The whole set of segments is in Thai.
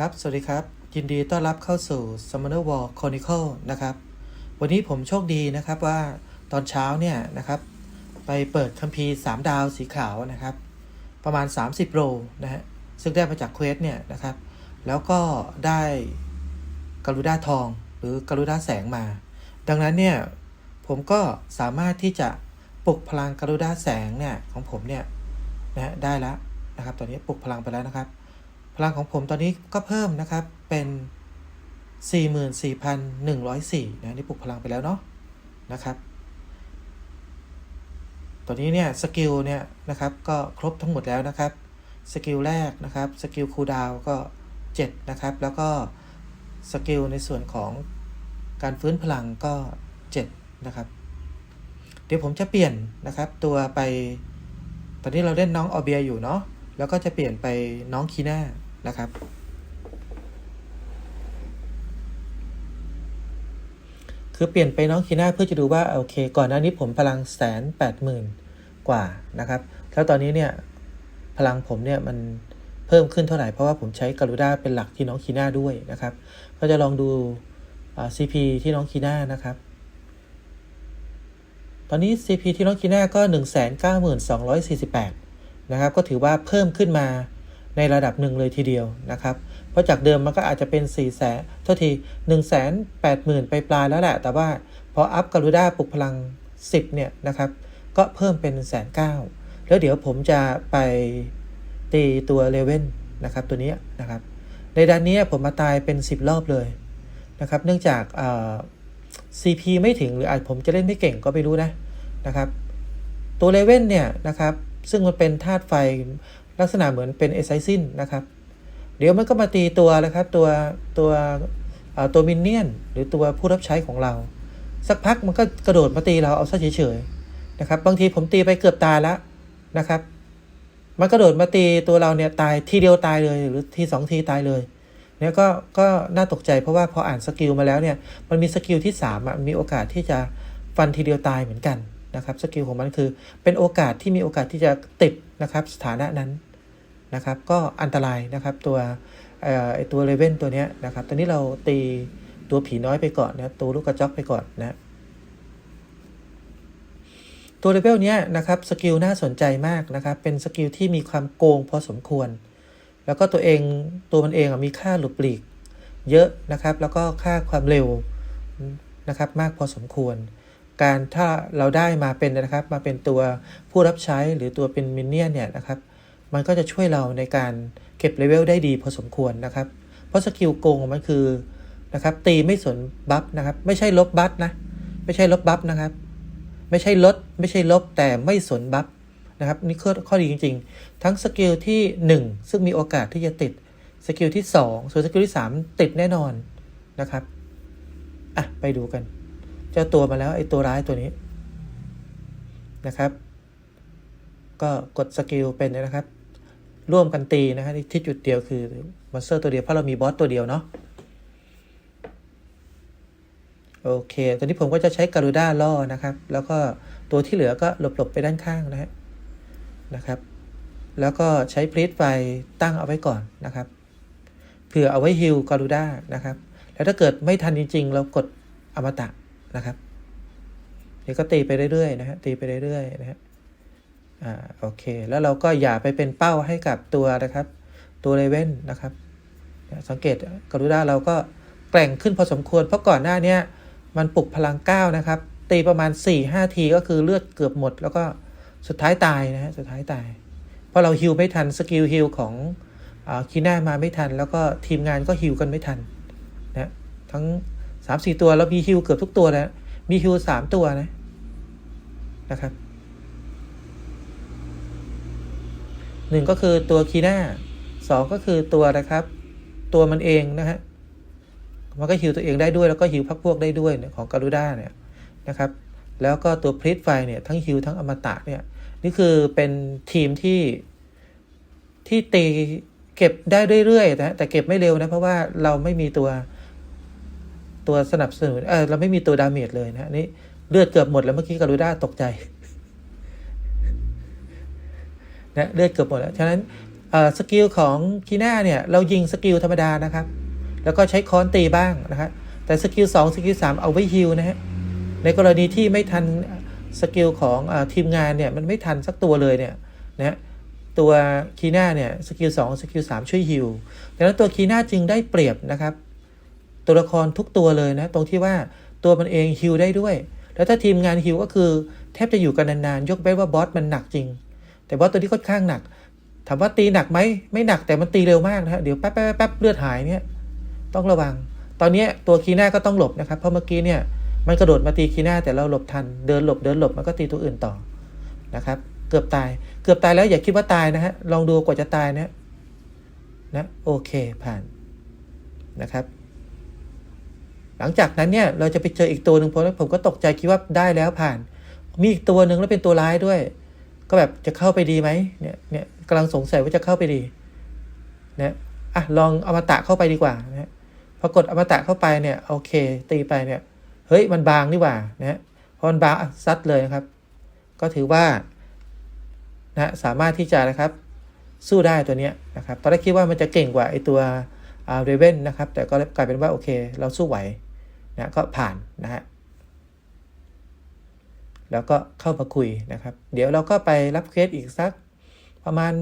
ครับ สวัสดีครับ ยินดีต้อนรับเข้าสู่ Summoner War Chronicle นะครับ วันนี้ผมโชคดีนะครับว่าตอนเช้าเนี่ยนะครับ ไปเปิดคัมภีร์ 3 ดาวสีขาวนะครับ ประมาณ 30 โลนะฮะ ซึ่งได้มาจากเควสเนี่ยนะครับ แล้วก็ได้กรุด้าทองหรือกรุด้าแสงมา ดังนั้นเนี่ย ผมก็สามารถที่จะปลุกพลังกรุด้าแสงเนี่ยของผมเนี่ยนะฮะได้แล้วนะครับ ตอนนี้ปลุกพลังไปแล้วนะครับ พลังของผมตอนนี้ก็เพิ่มนะครับเป็น 44,104นะนี่ปลุกพลังไปแล้วเนาะนะครับตอนนี้เนี่ยสกิลเนี่ยนะครับก็ครบทั้งหมดแล้วนะครับสกิลแรกนะครับสกิลคูลดาวก็7นะครับแล้วก็สกิลในส่วนของการฟื้นพลังก็7นะครับเดี๋ยวผมจะเปลี่ยนนะครับตัวไป ตอนนี้เราเล่นน้องออเบียอยู่เนาะแล้วก็จะเปลี่ยนไปน้องคีน่า นะครับ คือเปลี่ยนไปน้องคีน่าเพื่อจะดูว่าโอเค ก่อนหน้านี้ผมพลังแสนแปดหมื่นกว่านะครับ แล้วตอนนี้เนี่ยพลังผมเนี่ยมันเพิ่มขึ้นเท่าไหร่ เพราะว่าผมใช้กรุด้าเป็นหลักที่น้องคีน่าด้วยนะครับ ก็จะลองดูอ่า CP ที่น้องคีน่านะครับ ตอนนี้ CP ที่น้องคีน่าก็ 1 9 2 4 8 นะครับ ก็ถือว่าเพิ่มขึ้นมา ในระดับหนึ่งเลยทีเดียวนะครับ เพราะจากเดิมมันก็อาจจะเป็น4ี่แสนโทษที1นึ่งแสนแปดหมื่นไปปลายแล้วแหละ แต่ว่าพออัพกรุด้าปลุกพลัง 10เนี่ยนะครับ ก็เพิ่มเป็น1นึ่งแสนเก้าแล้วเดี๋ยวผมจะไปตีตัวเลเว่นนะครับตัวนี้นะครับ ในด้านนี้ผมมาตายเป็น 10 รอบเลยนะครับ เนื่องจาก CP ไม่ถึงหรืออาจผมจะเล่นไม่เก่งก็ไม่รู้นะนะครับ ตัวเลเว่นเนี่ยนะครับ ซึ่งมันเป็นธาตุไฟ ลักษณะเหมือนเป็นเอไซซินนะครับ เดี๋ยวมันก็มาตีตัวนะครับตัวตัวตัวมินเนี่ยนหรือตัวผู้รับใช้ของเรา สักพักมันก็กระโดดมาตีเราเอาซะเฉยๆนะครับ บางทีผมตีไปเกือบตายแล้วนะครับ มันกระโดดมาตีตัวเราเนี่ยตายทีเดียวตายเลยหรือทีสองทีตายเลยเนี่ยก็ก็น่าตกใจเพราะว่าพออ่านสกิลมาแล้วเนี่ยมันมีสกิลที่3อะมีโอกาสที่จะฟันทีเดียวตายเหมือนกันนะครับสกิลของมันคือเป็นโอกาสที่มีโอกาสที่จะติดนะครับสถานะนั้นนะครับก็อันตรายนะครับตัวเอ่อไอตัวเลเว่นตัวนี้นะครับตอนนี้เราตีตัวผีน้อยไปก่อนนะตัวลูกกระจอกไปก่อนนะตัวเลเวลนี้นะครับสกิลน่าสนใจมากนะครับเป็นสกิลที่มีความโกงพอสมควร แล้วก็ตัวเองตัวมันเองมีค่าหลุดปลีกเยอะนะครับแล้วก็ค่าความเร็วนะครับมากพอสมควร การถ้าเราได้มาเป็นนะครับมาเป็นตัวผู้รับใช้หรือตัวเป็นมินเนี่ยนเนี่ยนะครับ มันก็จะช่วยเราในการเก็บเลเวลได้ดีพอสมควรนะครับ เพราะสกิลโกงของมันคือนะครับตีไม่สนบัฟนะครับ ไม่ใช่ลบบัฟนะ ไม่ใช่ลบบัฟนะครับ ไม่ใช่ลด ไม่ใช่ลบแต่ไม่สนบัฟนะครับนี่ข้อข้อดีจริง ๆ ทั้งสกิลที่ 1 ซึ่งมีโอกาสที่จะติดสกิลที่ 2 ส่วนสกิลที่ 3 ติดแน่นอนนะครับ อะ ไปดูกัน เจ้าตัวมาแล้วไอ้ตัวร้ายตัวนี้นะครับ ก็กดสกิลเป็นนะครับ ร่วมกันตีนะฮะที่จุดเดียวคือมอนสเตอร์ตัวเดียวเพราะเรามีบอสตัวเดียวเนาะโอเคตอนนี้ผมก็จะใช้การูด้าล่อนะครับ แล้วก็ตัวที่เหลือก็หลบๆไปด้านข้างนะฮะนะครับ แล้วก็ใช้พลีทไฟตั้งเอาไว้ก่อนนะครับเผื่อเอาไว้ฮิลการูด้านะครับ แล้วถ้าเกิดไม่ทันจริงๆ เรากดอมตะ นะครับเดี๋ยวก็ตีไปเรื่อยๆนะฮะตีไปเรื่อยๆนะฮะอ่าโอเค แล้วเราก็อย่าไปเป็นเป้าให้กับตัวนะครับ ตัวเลเว่นนะครับ สังเกตกรุด้าเราก็แกร่งขึ้นพอสมควร เพราะก่อนหน้านี้มันปลุกพลังก้าวนะครับ ตีประมาณ 4-5 ทีก็คือเลือดเกือบหมด แล้วก็สุดท้ายตายนะฮะสุดท้ายตายเพราะเราฮิลไม่ทันสกิลฮิลของอาคีน่ามาไม่ทัน แล้วก็ทีมงานก็ฮิลกันไม่ทันนะทั้ง 3-4ตัวแล้วมีฮิลเกือบทุกตัวนะมีฮิล3ตัวนะนะครับหนึ่งก็คือตัวคีน่าสองก็คือตัวนะครับ ตัวมันเองนะฮะมันก็ฮิวตัวเองได้ด้วยแล้วก็ฮิวพักพวกได้ด้วยเนี่ยของการูด้าเนี่ยนะครับ แล้วก็ตัวพลิทไฟเนี่ยทั้งฮิวทั้งอมตะเนี่ยนี่คือเป็นทีมที่ที่ตีเก็บได้เรื่อยๆนะแต่เก็บไม่เร็วนะเพราะว่าเราไม่มีตัว ตัวสนับสนุนเออเราไม่มีตัวดาเมจเลยนะนี่เลือดเกือบหมดแล้วเมื่อกี้การูด้าตกใจนะเลือดเกือบหมดแล้ว ฉะนั้นสกิลของคีน่าเนี่ย เรายิงสกิลธรรมดานะครับ แล้วก็ใช้ค้อนตีบ้างนะครับแต่สกิล2สกิล3เอาไว้ฮิลนะฮะในกรณีที่ไม่ทันสกิลของอทีมงานเนี่ยมันไม่ทันสักตัวเลยเนี่ยนะฮะตัวคีน่าเนี่ยสกิล2สกิล3ช่วยฮิลดังนั้นตัวคีน่าจึงได้เปรียบนะครับ ตัวละครทุกตัวเลยนะ ตรงที่ว่าตัวมันเองฮิลได้ด้วย แล้วถ้าทีมงานฮิลก็คือแทบจะอยู่กันนานๆ ยกเว้นว่าบอสมันหนักจริง แต่บอสตัวนี้ค่อนข้างหนัก ถามว่าตีหนักไหม ไม่หนักแต่มันตีเร็วมากนะฮะเดี๋ยวแป๊บแป๊บแป๊บเลือดหายเนี่ย ต้องระวัง ตอนนี้ตัวคีน่าก็ต้องหลบนะครับ เพราะเมื่อกี้เนี่ยมันกระโดดมาตีคีน่าแต่เราหลบทัน เดินหลบเดินหลบมันก็ตีตัวอื่นต่อนะครับ เกือบตาย เกือบตายแล้วอย่าคิดว่าตายนะฮะ ลองดูกว่าจะตายนะนะ โอเคผ่านนะครับ หลังจากนั้นเนี่ยเราจะไปเจออีกตัวหนึ่งผมผมก็ตกใจคิดว่าได้แล้วผ่าน มีอีกตัวหนึ่งแล้วเป็นตัวร้ายด้วย ก็แบบจะเข้าไปดีไหมเนี่ยเนี่ยกำลังสงสัยว่าจะเข้าไปดีนะอะลองอมตะเข้าไปดีกว่านะฮะพอกดอมตะเข้าไปเนี่ยโอเค ตีไปเนี่ยเฮ้ยมันบางนี่หว่านะพอมันบางซัดเลยนะครับ ก็ถือว่านะสามารถที่จะนะครับสู้ได้ตัวเนี้ยนะครับตอนแรกคิดว่ามันจะเก่งกว่าไอตัวเรเวนนะครับ แต่ก็กลายเป็นว่าโอเค เราสู้ไหว นะก็ผ่านนะฮะแล้วก็เข้ามาคุยนะครับ เดี๋ยวเราก็ไปรับเควสอีกสักประมาณ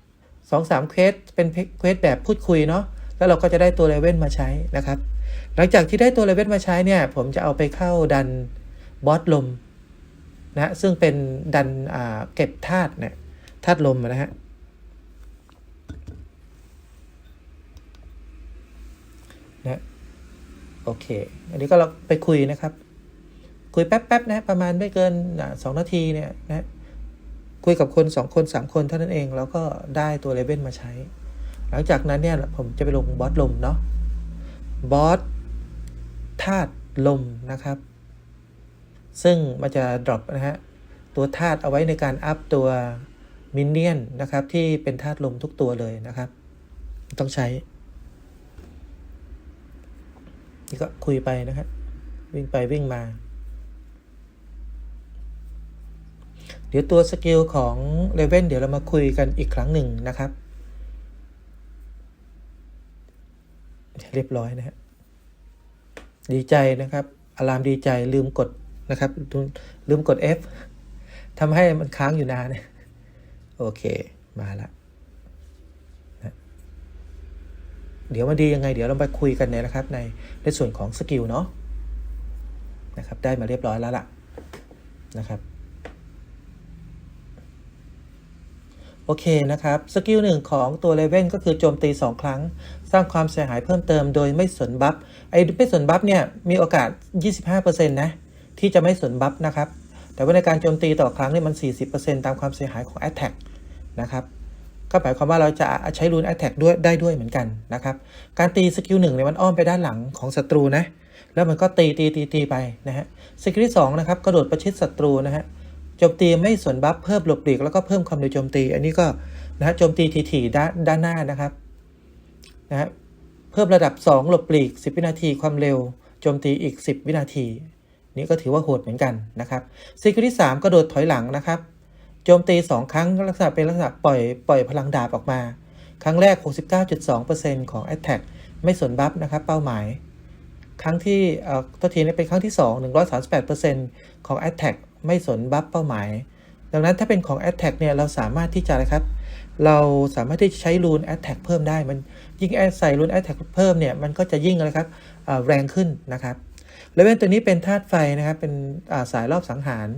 2อสามเควสเป็นเควสแบบพูดคุยเนาะแล้วเราก็จะได้ตัวเลเว่นมาใช้นะครับ หลังจากที่ได้ตัวเลเว่นมาใช้เนี่ย ผมจะเอาไปเข้าดันบอสลมนะซึ่งเป็นดันเก็บธาตุเนี่ยธาตุลมนะฮะนะโอเค อันนี้ก็เราไปคุยนะครับ คุยแป๊บๆนะประมาณไม่เกินสองนาทีเนี่ยนะคุยกับคนสองคนสามคนเท่านั้นเองแล้วก็ได้ตัวเลเวลมาใช้ หลังจากนั้นเนี่ยผมจะไปลงบอสลมเนาะบอสธาตุลมนะครับ ซึ่งมันจะดรอปนะฮะตัวธาตุเอาไว้ในการอัพตัวมินเนี่ยนนะครับที่เป็นธาตุลมทุกตัวเลยนะครับ ต้องใช้ นี่ก็คุยไปนะครับวิ่งไปวิ่งมา เดี๋ยวตัวสกิลของเลเว่นเดี๋ยวเรามาคุยกันอีกครั้งหนึ่งนะครับ เรียบร้อยนะฮะดีใจนะครับ อารามดีใจลืมกดนะครับ ลืมกด F ทำให้มันค้างอยู่นานโอเค มาละนะ เดี๋ยวมันดียังไง เดี๋ยวเราไปคุยกันเนี่ยนะครับในในส่วนของสกิลเนาะนะครับได้มาเรียบร้อยแล้วล่ะนะครับโอเคนะครับสกิลหนึ่งของตัวเลเว่นก็คือโจมตี 2 ครั้ง สร้างความเสียหายเพิ่มเติมโดยไม่สนบัฟไอ้ไม่สนบัฟเนี่ยมีโอกาส 25%นะที่จะไม่สนบัฟนะครับแต่ว่าในการโจมตีต่อครั้งเนี่ยมัน 40%ตามความเสียหายของ Attack นะครับ ก็หมายความว่าเราจะใช้รูน Attack ด้วยได้ด้วยเหมือนกันนะครับ การตีสกิลหนึ่งเนี่ยมันอ้อมไปด้านหลังของศัตรูนะ แล้วมันก็ตีตีตีตีไปนะฮะ สกิลที่2นะครับกระโดดประชิดศัตรูนะฮะโจมตีไม่สวนบัฟเพิ่มหลบหลีกแล้วก็เพิ่มความเร็วโจมตี อันนี้ก็นะฮะโจมตีถี่ๆด้านด้านหน้านะครับนะฮะเพิ่มระดับ 2 หลบหลีก 10 วินาทีความเร็วโจมตีอีก 10 วินาที นี่ก็ถือว่าโหดเหมือนกันนะครับสกิลที่ 3 กระโดดถอยหลังนะครับ โจมตี 2 ครั้งลักษณะเป็นลักษณะปล่อยปล่อยพลังดาบออกมา ครั้งแรก 69.2%ของ Attack ไม่สนบัฟนะครับเป้าหมาย ครั้งที่เอ่อตัวทีนี้เป็นครั้งที่ 2 138%ของ Attack ไม่สนบัฟเป้าหมาย ดังนั้นถ้าเป็นของ Attack เนี่ยเราสามารถที่จะนะครับ เราสามารถที่จะใช้รูน Attack เพิ่มได้ มันยิ่งแอดใส่รูน Attack เพิ่มเนี่ยมันก็จะยิ่งนะครับแรงขึ้นนะครับแล้วเว้นตัวนี้เป็นธาตุไฟนะครับเป็นสายรอบสังหาร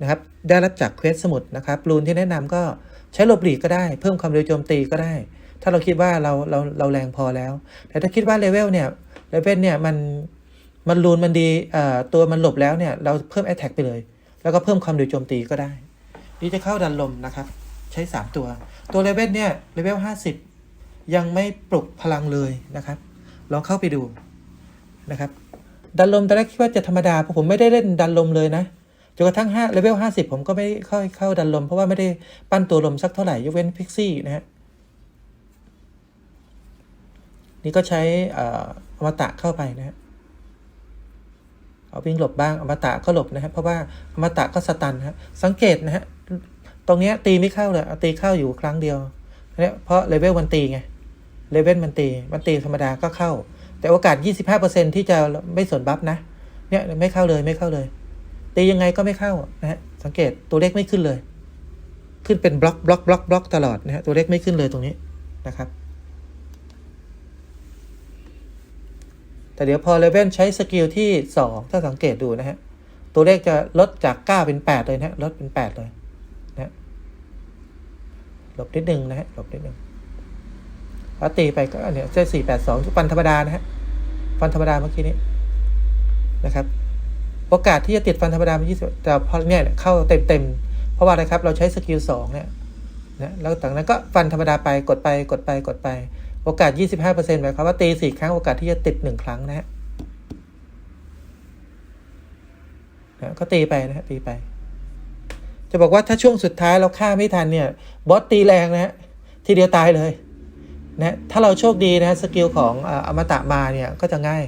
นะครับได้รับจากเควสสมุดนะครับรูนที่แนะนำก็ใช้หลบหลีกก็ได้ เพิ่มความเร็วโจมตีก็ได้ ถ้าเราคิดว่าเราเราเราแรงพอแล้ว แต่ถ้าคิดว่าเลเวลเนี่ยเลเวลเนี่ยมันมันรูนมันดีตัวมันหลบแล้วเนี่ยเราเพิ่ม Attack ไปเลย แล้วก็เพิ่มความเร็วโจมตีก็ได้ นี่จะเข้าดันลมนะครับ ใช้ 3 ตัว ตัวเลเวลเนี่ยเลเวล50 ยังไม่ปลุกพลังเลยนะครับ ลองเข้าไปดูนะครับดันลมตอนแรกคิดว่าจะธรรมดาเพราะผมไม่ได้เล่นดันลมเลยนะ จนกระทั่ง5เลเวล50 ผมก็ไม่เข้าเข้าดันลม เพราะว่าไม่ได้ปั้นตัวลมสักเท่าไหร่ ยกเว้นพิกซี่นะฮะ นี่ก็ใช้อมตะเข้าไปนะฮะ เอาวิ่งหลบบ้างอมตะก็หลบนะครับเพราะว่าอมตะก็สตันฮะ สังเกตนะฮะ ตรงเนี้ยตีไม่เข้าเลยตีเข้าอยู่ครั้งเดียวเนี่ยเพราะเลเวลมันตีไง เลเวลมันตี มันตีธรรมดาก็เข้า แต่โอกาส 25%ที่จะไม่สวนบัฟนะ เนี่ยไม่เข้าเลยไม่เข้าเลย ตียังไงก็ไม่เข้านะฮะสังเกตตัวเลขไม่ขึ้นเลย ขึ้นเป็นบล็อกบล็อกบล็อกบล็อกตลอดนะฮะตัวเลขไม่ขึ้นเลยตรงนี้นะครับ แต่เดี๋ยวพอเลเวลใช้สกิลที่ 2 ถ้าสังเกตดูนะฮะ ตัวเลขจะลดจาก 9 เป็น 8 เลยนะฮะลดเป็น 8 เลยนะฮะหลบนิดนึงนะฮะหลบนิดนึงพอตีไปก็เนี่ยเส้นสี่แปดสองฟันธรรมดานะฮะฟันธรรมดาเมื่อกี้นี้นะครับ โอกาสที่จะติดฟันธรรมดามันยี่สิบแต่พอเนี่ยเข้าเต็มเต็มๆเพราะว่าอะไรครับ เราใช้สกิลสองเนี่ยนะแล้วจากนั้นก็ฟันธรรมดาไปกดไปกดไปกดไป โอกาส 25%หมายความว่าตีสี่ครั้งโอกาสที่จะติดหนึ่งครั้งนะฮะนะก็ตีไปนะฮะตีไป จะบอกว่าถ้าช่วงสุดท้ายเราฆ่าไม่ทันเนี่ยบอสตีแรงนะฮะทีเดียวตายเลยนะถ้าเราโชคดีนะสกิลของออมตะมาเนี่ยก็จะง่าย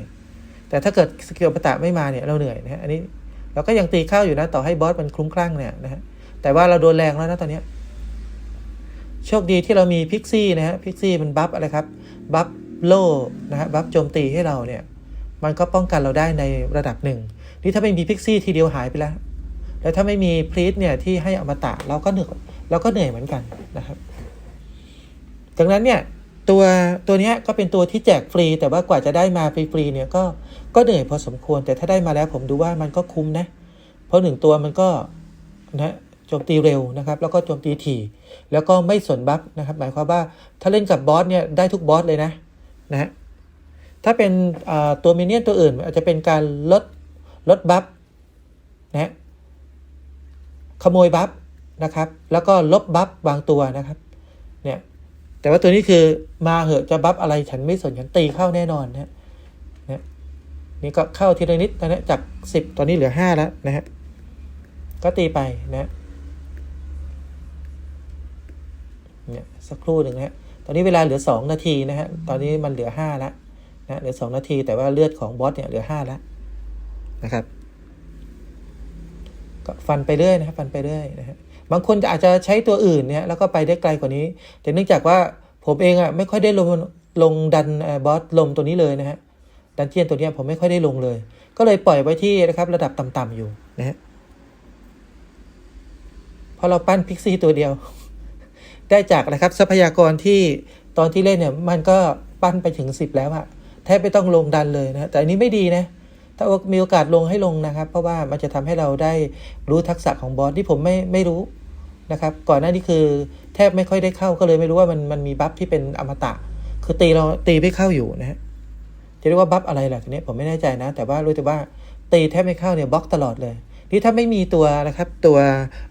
แต่ถ้าเกิดสกิลอมตะไม่มาเนี่ยเราเหนื่อยนะฮะอันนี้เราก็ยังตีเข้าอยู่นะต่อให้บอสมันคลุ้มคลั่งเนี่ยนะฮะแต่ว่าเราโดนแรงแล้วนะตอนนี้โชคดีที่เรามีพิกซี่นะฮะพิกซี่มันบัฟอะไรครับบัฟโล่นะฮะบัฟโจมตีให้เราเนี่ยมันก็ป้องกันเราได้ในระดับหนึ่งนี่ถ้าไม่มีพิกซี่ทีเดียวหายไปแล้ว แล้วถ้าไม่มีพรีสเนี่ยที่ให้อมตะเราก็เหนื่อยเราก็เหนื่อยเหมือนกันนะครับดังนั้นเนี่ยตัวตัวนี้ก็เป็นตัวที่แจกฟรี แต่ว่ากว่าจะได้มาฟรีๆเนี่ยก็ ก็เหนื่อยพอสมควรแต่ถ้าได้มาแล้วผมดูว่ามันก็คุ้มนะ เพราะหนึ่งตัวมันก็นะโจมตีเร็วนะครับ แล้วก็โจมตีถี่ แล้วก็ไม่สนบัฟนะครับ หมายความว่าถ้าเล่นกับบอสเนี่ยได้ทุกบอสเลยนะนะถ้าเป็นตัวมินเนี่ยนตัวอื่นอาจจะเป็นการลดลดบัฟนะขโมยบัฟนะครับ แล้วก็ลบบัฟบางตัวนะครับเนี่ยแต่ว่าตัวนี้คือมาเหอะจะบัฟอะไรฉันไม่สนฉันตีเข้าแน่นอนนะ นี่ก็เข้าทีละนิดนะฮะจากสิบตอนนี้เหลือห้าแล้วนะฮะก็ตีไปนะเนี่ยสักครู่หนึ่งนะฮะตอนนี้เวลาเหลือ 2 นาทีนะฮะตอนนี้มันเหลือ 5 แล้วนะเหลือ 2 นาที แต่ว่าเลือดของบอสเนี่ยเหลือ 5 แล้วนะครับก็ฟันไปเรื่อยนะครับฟันไปเรื่อยนะฮะบางคนอาจจะใช้ตัวอื่นเนี่ยแล้วก็ไปได้ไกลกว่านี้ แต่เนื่องจากว่าผมเองอะไม่ค่อยได้ลงลงดันบอสลมตัวนี้เลยนะฮะ ดันเจียนตัวนี้ผมไม่ค่อยได้ลงเลย ก็เลยปล่อยไว้ที่นะครับระดับต่ำๆอยู่นะฮะเพราะเราปั้นพิกซี่ตัวเดียว ได้จากนะครับทรัพยากรที่ตอนที่เล่นเนี่ยมันก็ปั้นไปถึง 10 แล้วอะแทบไม่ต้องลงดันเลยนะแต่อันนี้ไม่ดีนะถ้ามีโอกาสลงให้ลงนะครับ เพราะว่ามันจะทำให้เราได้รู้ทักษะของบอสที่ผมไม่ไม่รู้นะครับ ก่อนหน้านี้คือแทบไม่ค่อยได้เข้าก็เลยไม่รู้ว่ามันมันมีบัฟที่เป็นอมตะ คือตีเราตีไม่เข้าอยู่นะฮะ จะเรียกว่าบัฟอะไรล่ะทีนี้ผมไม่แน่ใจนะ แต่ว่ารู้แต่ว่าตีแทบไม่เข้าเนี่ยบล็อกตลอดเลย นี่ถ้าไม่มีตัวนะครับตัว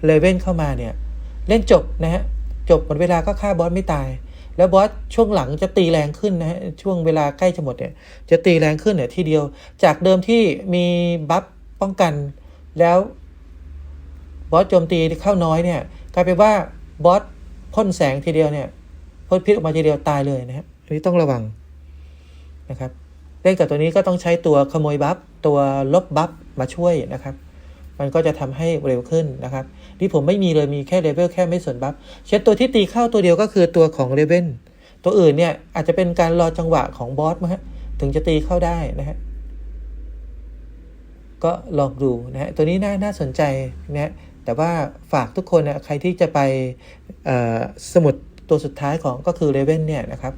เลเว่นเข้ามาเนี่ยเล่นจบนะฮะจบหมดเวลาก็ฆ่าบอสไม่ตาย แล้วบอสช่วงหลังจะตีแรงขึ้นนะฮะช่วงเวลาใกล้จะหมดเนี่ยจะตีแรงขึ้นเนี่ยทีเดียว จากเดิมที่มีบัฟป้องกันแล้วบอสโจมตีเข้าน้อยเนี่ยกลายเป็นว่าบอสพ่นแสงทีเดียวเนี่ยพ่นพิษออกมาทีเดียวตายเลยนะฮะอันนี้ต้องระวังนะครับ เล่นกับตัวนี้ก็ต้องใช้ตัวขโมยบัฟตัวลบบัฟมาช่วยนะครับ มันก็จะทำให้เร็วขึ้นนะครับที่ผมไม่มีเลยมีแค่เลเวลแค่ไม่สนบัฟเช่นตัวที่ตีเข้าตัวเดียวก็คือตัวของเลเวลตัวอื่นเนี่ยอาจจะเป็นการรอจังหวะของบอสมั้งฮะถึงจะตีเข้าได้นะฮะก็ลองดูนะฮะตัวนี้น่าน่าสนใจนะฮะแต่ว่าฝากทุกคนนะใครที่จะไปสมุดตัวสุดท้ายของก็คือเลเวลเนี่ยนะครับ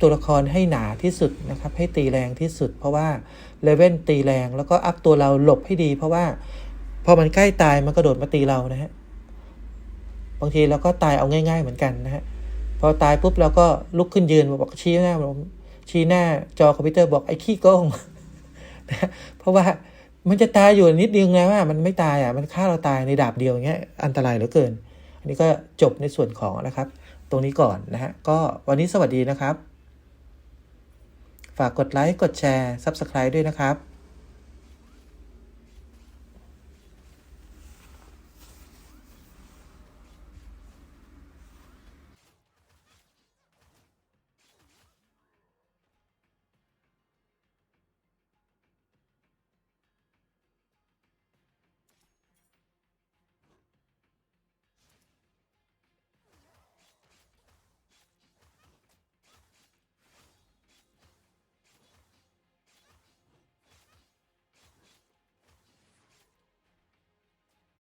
ตัวละครให้หนาที่สุดนะครับ ให้ตีแรงที่สุด เพราะว่าเลเว่นตีแรงแล้วก็อัพตัวเราหลบให้ดี เพราะว่าพอมันใกล้ตายมันกระโดดมาตีเรานะฮะบางทีเราก็ตายเอาง่าย ๆเหมือนกันนะฮะพอตายปุ๊บเราก็ลุกขึ้นยืนบอกชี้หน้าผมชี้หน้าจอคอมพิวเตอร์บอกไอ้ขี้โกงนะเพราะว่ามันจะตายอยู่นิดนึงนะว่ามันไม่ตายอะมันฆ่าเราตายในดาบเดียวอย่างเงี้ยอันตรายเหลือเกิน อันนี้ก็จบในส่วนของนะครับ ตรงนี้ก่อนนะฮะก็วันนี้สวัสดีนะครับ ฝากกดไลค์ กดแชร์ Subscribe ด้วยนะครับ